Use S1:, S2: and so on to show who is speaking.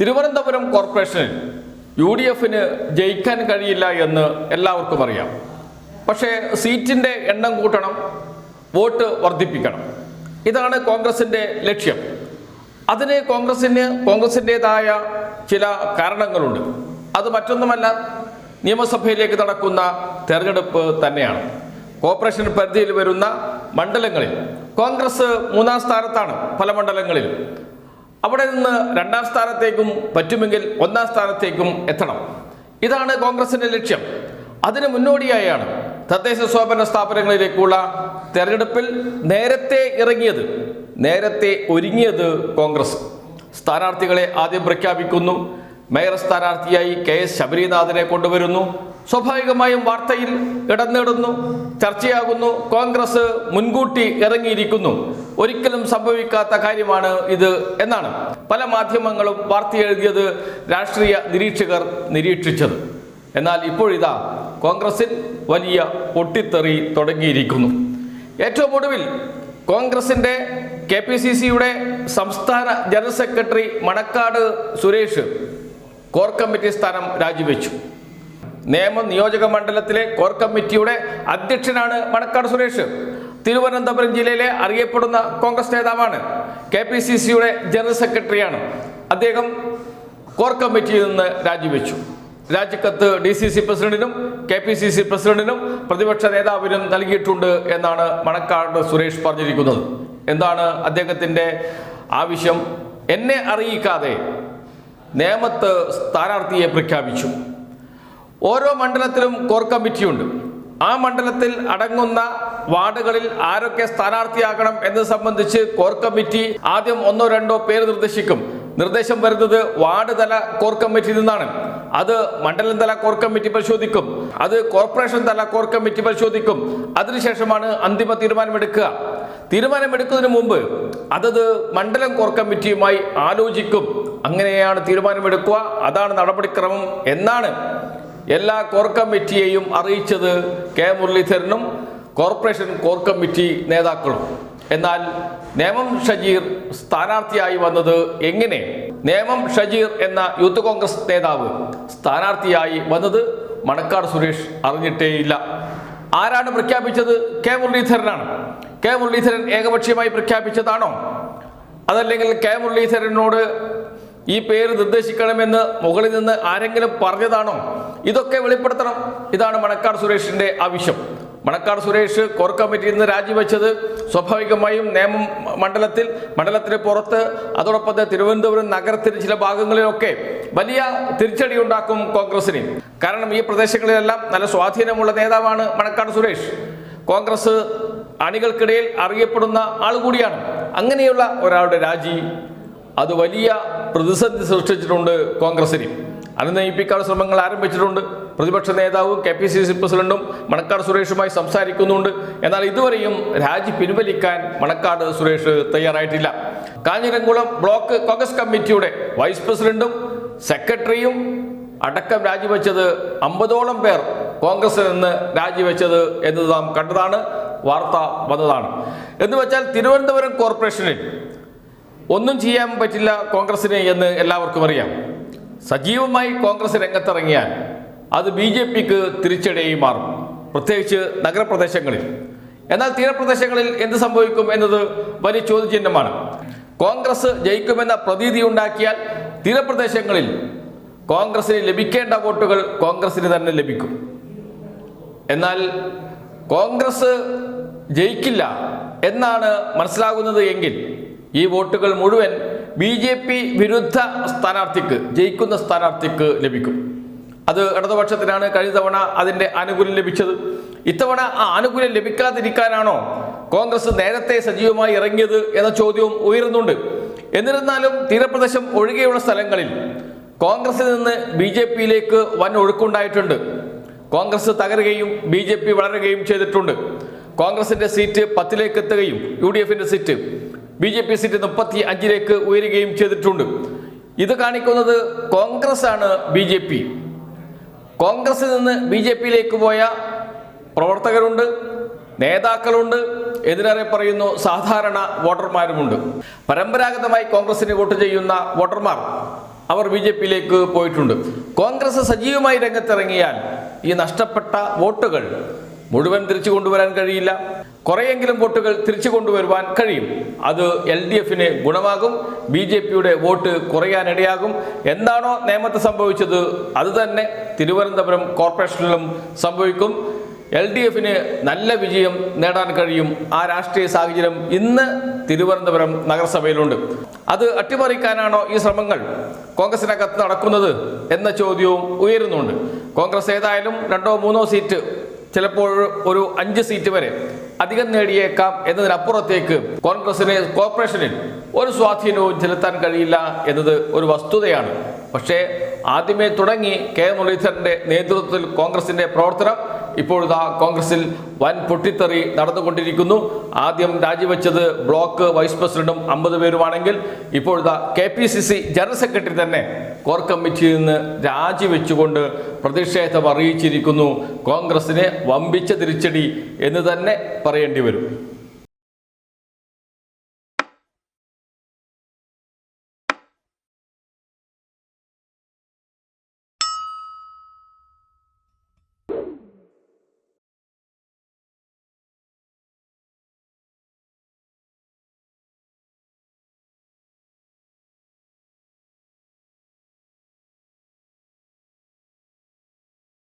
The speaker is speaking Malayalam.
S1: തിരുവനന്തപുരം കോർപ്പറേഷനിൽ യു ഡി എഫിന് ജയിക്കാൻ കഴിയില്ല എന്ന് എല്ലാവർക്കും അറിയാം പക്ഷേ സീറ്റിൻ്റെ എണ്ണം കൂട്ടണം വോട്ട് വർദ്ധിപ്പിക്കണം ഇതാണ് കോൺഗ്രസിൻ്റെ ലക്ഷ്യം അതിന് കോൺഗ്രസിന് കോൺഗ്രസിൻ്റെതായ ചില കാരണങ്ങളുണ്ട് അത് മറ്റൊന്നുമല്ല നിയമസഭയിലേക്ക് നടക്കുന്ന തെരഞ്ഞെടുപ്പ് തന്നെയാണ് കോർപ്പറേഷൻ പരിധിയിൽ വരുന്ന മണ്ഡലങ്ങളിൽ കോൺഗ്രസ് മൂന്നാം സ്ഥാനത്താണ് പല മണ്ഡലങ്ങളിൽ അവിടെ നിന്ന് രണ്ടാം സ്ഥാനത്തേക്കും പറ്റുമെങ്കിൽ ഒന്നാം സ്ഥാനത്തേക്കും എത്തണം ഇതാണ് കോൺഗ്രസിന്റെ ലക്ഷ്യം അതിന് മുന്നോടിയായാണ് തദ്ദേശ സ്വയംഭരണ സ്ഥാപനങ്ങളിലേക്കുള്ള തെരഞ്ഞെടുപ്പിൽ നേരത്തെ ഇറങ്ങിയത് നേരത്തെ ഒരുങ്ങിയത് കോൺഗ്രസ് സ്ഥാനാർത്ഥികളെ ആദ്യം പ്രഖ്യാപിക്കുന്നു മേയർ സ്ഥാനാർത്ഥിയായി കെ എസ് ശബരിനാഥിനെ കൊണ്ടുവരുന്നു സ്വാഭാവികമായും വാർത്തയിൽ ഇടം നേടുന്നു ചർച്ചയാകുന്നു കോൺഗ്രസ് മുൻകൂട്ടി ഇറങ്ങിയിരിക്കുന്നു ഒരിക്കലും സംഭവിക്കാത്ത കാര്യമാണ് ഇത് എന്നാണ് പല മാധ്യമങ്ങളും വാർത്ത എഴുതിയത് രാഷ്ട്രീയ നിരീക്ഷകർ നിരീക്ഷിച്ചത് എന്നാൽ ഇപ്പോഴിതാ കോൺഗ്രസിൽ വലിയ പൊട്ടിത്തെറി തുടങ്ങിയിരിക്കുന്നു ഏറ്റവും ഒടുവിൽ കോൺഗ്രസിൻ്റെ കെ പി സി സിയുടെ സംസ്ഥാന general secretary Manakkad Suresh core committee സ്ഥാനം രാജിവെച്ചു നിയമ നിയോജക മണ്ഡലത്തിലെ കോർ കമ്മിറ്റിയുടെ അധ്യക്ഷനാണ് മണക്കാട് സുരേഷ് തിരുവനന്തപുരം ജില്ലയിലെ അറിയപ്പെടുന്ന കോൺഗ്രസ് നേതാവാണ് കെ പി സി സിയുടെ ജനറൽ സെക്രട്ടറിയാണ് അദ്ദേഹം കോർ കമ്മിറ്റിയിൽ നിന്ന് രാജിവെച്ചു രാജിക്കത്ത് ഡി സി സി പ്രസിഡന്റിനും കെ പി സി സി പ്രസിഡന്റിനും പ്രതിപക്ഷ നേതാവിനും നൽകിയിട്ടുണ്ട് എന്നാണ് മണക്കാട് സുരേഷ് പറഞ്ഞിരിക്കുന്നത് എന്താണ് അദ്ദേഹത്തിൻ്റെ ആവശ്യം എന്നെ അറിയിക്കാതെ നേമത്ത് സ്ഥാനാർത്ഥിയെ പ്രഖ്യാപിച്ചു ഓരോ മണ്ഡലത്തിലും കോർ കമ്മിറ്റിയുണ്ട് ആ മണ്ഡലത്തിൽ അടങ്ങുന്ന വാർഡുകളിൽ ആരൊക്കെ സ്ഥാനാർത്ഥിയാക്കണം എന്നത് സംബന്ധിച്ച് കോർ കമ്മിറ്റി ആദ്യം ഒന്നോ രണ്ടോ പേര് നിർദ്ദേശിക്കും നിർദ്ദേശം വരുന്നത് വാർഡ് തല കോർ കമ്മിറ്റിയിൽ നിന്നാണ് അത് മണ്ഡലം തല കോർ കമ്മിറ്റി പരിശോധിക്കും അത് കോർപ്പറേഷൻ തല കോർ കമ്മിറ്റി പരിശോധിക്കും അതിനുശേഷമാണ് അന്തിമ തീരുമാനമെടുക്കുക തീരുമാനമെടുക്കുന്നതിന് മുമ്പ് അതത് മണ്ഡലം കോർ കമ്മിറ്റിയുമായി ആലോചിക്കും അങ്ങനെയാണ് തീരുമാനമെടുക്കുക അതാണ് നടപടിക്രമം എന്നാണ് എല്ലാ കോർ കമ്മിറ്റിയെയും അറിയിച്ചത് കെ മുരളീധരനും കോർപ്പറേഷൻ കോർ കമ്മിറ്റി നേതാക്കളും എന്നാൽ നേമം ഷജീർ സ്ഥാനാർത്ഥിയായി വന്നത് എങ്ങനെ നേമം ഷജീർ എന്ന യൂത്ത് കോൺഗ്രസ് നേതാവ് സ്ഥാനാർത്ഥിയായി വന്നത് മണക്കാട് സുരേഷ് അറിഞ്ഞിട്ടേയില്ല ആരാണ് പ്രഖ്യാപിച്ചത് കെ മുരളീധരനാണ് കെ മുരളീധരൻ ഏകപക്ഷീയമായി പ്രഖ്യാപിച്ചതാണോ അതല്ലെങ്കിൽ കെ മുരളീധരനോട് ഈ പേര് നിർദ്ദേശിക്കണമെന്ന് മുകളിൽ നിന്ന് ആരെങ്കിലും പറഞ്ഞതാണോ ഇതൊക്കെ വെളിപ്പെടുത്തണം ഇതാണ് മണക്കാട് സുരേഷിന്റെ ആവശ്യം മണക്കാട് സുരേഷ് കോർ കമ്മിറ്റിയിൽ നിന്ന് രാജിവെച്ചത് സ്വാഭാവികമായും നേമം മണ്ഡലത്തിൽ മണ്ഡലത്തിന് പുറത്ത് അതോടൊപ്പം തിരുവനന്തപുരം നഗരത്തിന് ചില ഭാഗങ്ങളിലൊക്കെ വലിയ തിരിച്ചടി ഉണ്ടാക്കും കോൺഗ്രസിന് കാരണം ഈ പ്രദേശങ്ങളിലെല്ലാം നല്ല സ്വാധീനമുള്ള നേതാവാണ് മണക്കാട് സുരേഷ് കോൺഗ്രസ് അണികൾക്കിടയിൽ അറിയപ്പെടുന്ന ആൾ കൂടിയാണ് അങ്ങനെയുള്ള ഒരാളുടെ രാജി അത് വലിയ പ്രതിസന്ധി സൃഷ്ടിച്ചിട്ടുണ്ട് കോൺഗ്രസിന് അത് നയിപ്പിക്കാൻ ശ്രമങ്ങൾ ആരംഭിച്ചിട്ടുണ്ട് പ്രതിപക്ഷ നേതാവും കെ പി സി സി പ്രസിഡന്റും മണക്കാട് സുരേഷുമായി സംസാരിക്കുന്നുണ്ട് എന്നാൽ ഇതുവരെയും രാജി പിൻവലിക്കാൻ മണക്കാട് സുരേഷ് തയ്യാറായിട്ടില്ല കാഞ്ഞിരംകുളം ബ്ലോക്ക് കോൺഗ്രസ് കമ്മിറ്റിയുടെ വൈസ് പ്രസിഡന്റും സെക്രട്ടറിയും അടക്കം രാജിവെച്ചത് അമ്പതോളം പേർ കോൺഗ്രസിൽ നിന്ന് രാജിവെച്ചത് എന്നത് നാം കണ്ടതാണ് വാർത്ത വന്നതാണ് എന്ന് വെച്ചാൽ തിരുവനന്തപുരം കോർപ്പറേഷനിൽ ഒന്നും ചെയ്യാൻ പറ്റില്ല കോൺഗ്രസിന് എന്ന് എല്ലാവർക്കും അറിയാം സജീവമായി കോൺഗ്രസ് രംഗത്തിറങ്ങിയാൽ അത് ബി ജെ പിക്ക് തിരിച്ചടിയായി മാറും പ്രത്യേകിച്ച് നഗരപ്രദേശങ്ങളിൽ എന്നാൽ തീരപ്രദേശങ്ങളിൽ എന്ത് സംഭവിക്കും എന്നത് വലിയ ചോദ്യചിഹ്നമാണ് കോൺഗ്രസ് ജയിക്കുമെന്ന പ്രതീതി ഉണ്ടാക്കിയാൽ തീരപ്രദേശങ്ങളിൽ കോൺഗ്രസിന് ലഭിക്കേണ്ട വോട്ടുകൾ കോൺഗ്രസിന് തന്നെ ലഭിക്കും എന്നാൽ കോൺഗ്രസ് ജയിക്കില്ല എന്നാണ് മനസ്സിലാകുന്നത് എങ്കിൽ ഈ വോട്ടുകൾ മുഴുവൻ ബി ജെ പി വിരുദ്ധ സ്ഥാനാർത്ഥിക്ക് ജയിക്കുന്ന സ്ഥാനാർത്ഥിക്ക് ലഭിക്കും അത് ഇടതുപക്ഷത്തിനാണ് കഴിഞ്ഞ തവണ അതിൻ്റെ ആനുകൂല്യം ലഭിച്ചത് ഇത്തവണ ആ ആനുകൂല്യം ലഭിക്കാതിരിക്കാനാണോ കോൺഗ്രസ് നേരത്തെ സജീവമായി ഇറങ്ങിയത് എന്ന ചോദ്യവും ഉയരുന്നുണ്ട് എന്നിരുന്നാലും തീരപ്രദേശം ഒഴികെയുള്ള സ്ഥലങ്ങളിൽ കോൺഗ്രസിൽ നിന്ന് ബി ജെ പിയിലേക്ക് വൻ ഒഴുക്കുണ്ടായിട്ടുണ്ട് കോൺഗ്രസ് തകരുകയും ബി ജെ പി വളരുകയും ചെയ്തിട്ടുണ്ട് കോൺഗ്രസിന്റെ സീറ്റ് പത്തിലേക്ക് എത്തുകയും യു ഡി എഫിന്റെ seat B J P seat മുപ്പത്തി അഞ്ചിലേക്ക് ഉയരുകയും ചെയ്തിട്ടുണ്ട് ഇത് കാണിക്കുന്നത് കോൺഗ്രസ് ആണ് ബി ജെ പി കോൺഗ്രസിൽ നിന്ന് ബി ജെ പിയിലേക്ക് പോയ പ്രവർത്തകരുണ്ട് നേതാക്കളുണ്ട് എതിരേറെ പറയുന്നു സാധാരണ വോട്ടർമാരുമുണ്ട് പരമ്പരാഗതമായി കോൺഗ്രസിന് വോട്ട് ചെയ്യുന്ന വോട്ടർമാർ അവർ ബി ജെ പിയിലേക്ക് പോയിട്ടുണ്ട് കോൺഗ്രസ് സജീവമായി രംഗത്തിറങ്ങിയാൽ ഈ നഷ്ടപ്പെട്ട വോട്ടുകൾ മുഴുവൻ തിരിച്ചു കൊണ്ടുവരാൻ കഴിയില്ല കുറെയെങ്കിലും വോട്ടുകൾ തിരിച്ചു കൊണ്ടുവരുവാൻ കഴിയും അത് എൽ ഡി എഫിന് ഗുണമാകും ബി ജെ പിയുടെ വോട്ട് കുറയാനിടയാകും എന്താണോ നേമത്ത് സംഭവിച്ചത് അത് തന്നെ തിരുവനന്തപുരം കോർപ്പറേഷനിലും സംഭവിക്കും എൽ ഡി എഫിന് നല്ല വിജയം നേടാൻ കഴിയും ആ രാഷ്ട്രീയ സാഹചര്യം ഇന്ന് തിരുവനന്തപുരം നഗരസഭയിലുണ്ട് അത് അട്ടിമറിക്കാനാണോ ഈ ശ്രമങ്ങൾ കോൺഗ്രസിനകത്ത് നടക്കുന്നത് എന്ന ചോദ്യവും ഉയരുന്നുണ്ട് കോൺഗ്രസ് ഏതായാലും രണ്ടോ മൂന്നോ സീറ്റ് ചിലപ്പോൾ ഒരു അഞ്ച് സീറ്റ് വരെ അധികം നേടിയേക്കാം എന്നതിനപ്പുറത്തേക്ക് കോൺഗ്രസിന് കോർപ്പറേഷനിൽ ഒരു സ്വാധീനവും ചെലുത്താൻ കഴിയില്ല എന്നത് ഒരു വസ്തുതയാണ് പക്ഷേ ആദ്യമേ തുടങ്ങി കെ മുരളീധരന്റെ നേതൃത്വത്തിൽ കോൺഗ്രസിന്റെ പ്രവർത്തനം ഇപ്പോഴത്തെ കോൺഗ്രസിൽ വൻ പൊട്ടിത്തെറി നടന്നുകൊണ്ടിരിക്കുന്നു ആദ്യം രാജിവെച്ചത് ബ്ലോക്ക് വൈസ് പ്രസിഡന്റും അമ്പത് പേരുമാണെങ്കിൽ ഇപ്പോഴത്തെ K P C C general secretary തന്നെ കോർ കമ്മിറ്റിയിൽ നിന്ന് രാജിവെച്ചുകൊണ്ട് പ്രതിഷേധം അറിയിച്ചിരിക്കുന്നു കോൺഗ്രസിനെ വമ്പിച്ച തിരിച്ചടി എന്ന് തന്നെ പറയേണ്ടി വരും